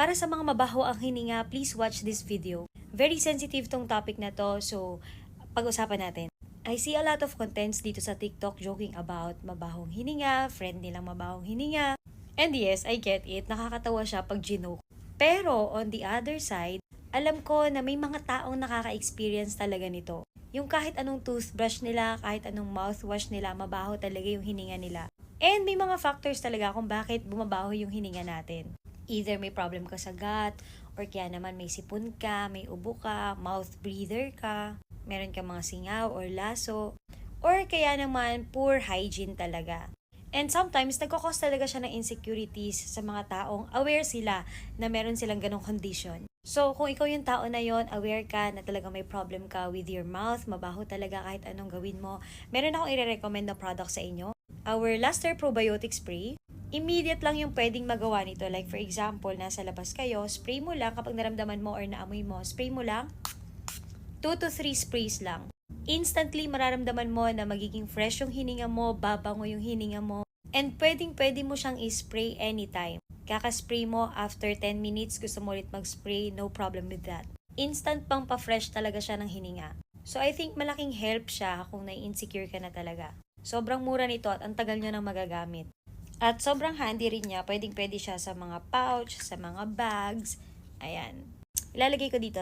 Para sa mga mabaho ang hininga, please watch this video. Very sensitive tong topic na to, so pag-usapan natin. I see a lot of contents dito sa TikTok joking about mabahong hininga, friend nilang mabahong hininga. And yes, I get it, nakakatawa siya pag ginoke. Pero on the other side, alam ko na may mga taong nakaka-experience talaga nito. Yung kahit anong toothbrush nila, kahit anong mouthwash nila, mabaho talaga yung hininga nila. And may mga factors talaga kung bakit bumabaho yung hininga natin. Either may problem ka sa gut, or kaya naman may sipon ka, may ubo ka, mouth breather ka, meron ka mga singaw or laso, or kaya naman poor hygiene talaga. And sometimes, nagkakos talaga siya ng insecurities sa mga taong aware sila na meron silang ganong condition. So, kung ikaw yung tao na yon aware ka na talaga may problem ka with your mouth, mabaho talaga kahit anong gawin mo, meron akong i-recommend na product sa inyo. Our Luster Probiotic Spray, immediate lang yung pwedeng magawa nito. Like for example, nasa labas kayo, spray mo lang kapag naramdaman mo or naamoy mo, spray mo lang, 2 to 3 sprays lang. Instantly mararamdaman mo na magiging fresh yung hininga mo, babango yung hininga mo, and pwedeng pwede mo siyang i-spray anytime. Kakaspray mo after 10 minutes, gusto mo ulit mag-spray, no problem with that. Instant pang pa-fresh talaga siya ng hininga. So I think malaking help siya kung nai-insecure ka na talaga. Sobrang mura nito at ang tagal nyo nang magagamit. At sobrang handy rin niya, pwedeng pwede siya sa mga pouch, sa mga bags. Ayan. Ilalagay ko dito.